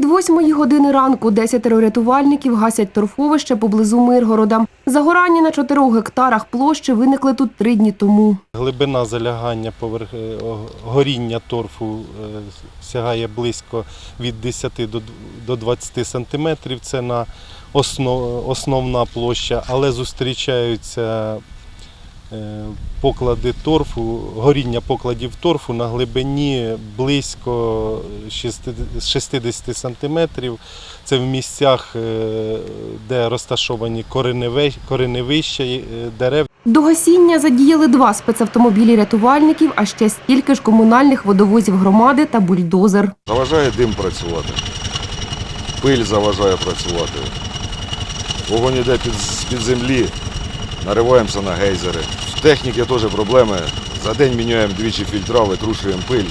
Від восьмої години ранку десятеро рятувальників гасять торфовище поблизу Миргорода. Загорання на чотирьох гектарах площі виникли тут три дні тому. Глибина залягання поверх е, горіння торфу е, сягає близько від 10 до 20 сантиметрів. Це на основ, основна площа, але зустрічаються поклади торфу, горіння покладів торфу на глибині близько 60 60 сантиметрів. Це в місцях, е, де розташовані кореневища е, дерев. До гасіння задіяли два спецавтомобілі рятувальників, а ще стільки ж комунальних водовозів громади та бульдозер. Заважає дим працювати. Пиль заважає працювати. Вогонь йде під, землі, нариваємося на гейзери. В техніки теж проблеми. За день міняємо двічі фільтра, витрушуємо пиль,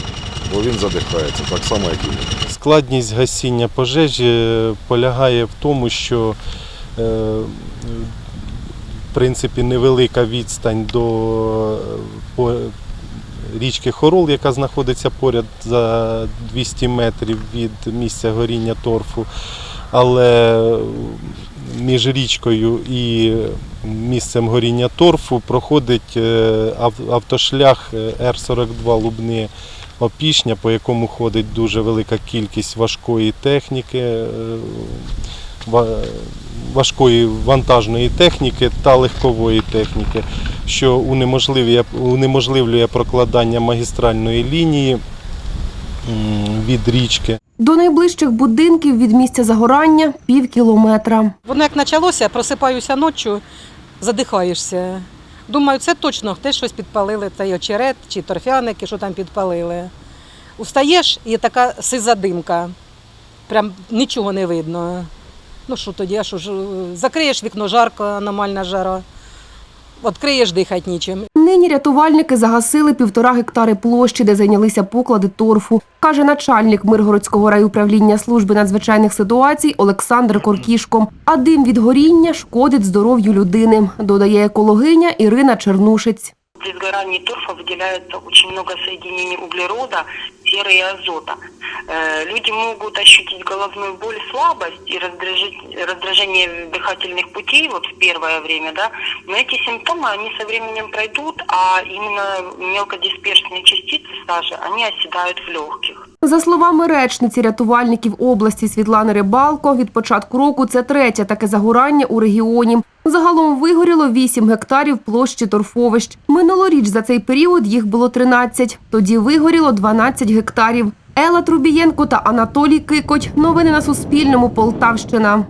бо він задихається, так само, як і ми. Складність гасіння пожежі полягає в тому, що е, в принципі невелика відстань до е, річки Хорол, яка знаходиться поряд за 200 метрів від місця горіння торфу. Але між річкою і місцем горіння торфу проходить е, автошлях е, Р-42 Лубни Опішня, по якому ходить дуже велика кількість важкої техніки, е, важкої вантажної техніки та легкової техніки, що унеможливлює, унеможливлює прокладання магістральної лінії від річки. До найближчих будинків від місця загорання пів кілометра. Воно як почалося, просипаюся ночі, задихаєшся. Думаю, це точно хтось щось підпалили, та й очерет чи торфяники, що там підпалили. Устаєш і така сиза димка. Прям нічого не видно. Ну що тоді, а що ж, закриєш вікно жарко, аномальна жара. Відкриєш дихати нічим. Нині рятувальники загасили півтора гектари площі, де зайнялися поклади торфу, каже начальник Миргородського райуправління служби надзвичайних ситуацій Олександр Коркішко. А дим від горіння шкодить здоров'ю людини, додає екологиня Ірина Чернушець. При сгорании торфа выделяется очень много соединений углерода, серы и азота. Э, Люди могут ощутить головную боль, слабость и раздражить- раздражение дыхательных путей вот в первое время, да. Но эти симптомы, они со временем пройдут, а именно мелкодисперсные частицы сажи, они оседают в легких. За словами речниці рятувальників області Світлани Рибалко, від початку року це третє таке загорання у регіоні. Загалом вигоріло 8 гектарів площі торфовищ. Минулоріч за цей період їх було 13. Тоді вигоріло 12 гектарів. Ела Трубієнко та Анатолій Кикоть. Новини на Суспільному. Полтавщина.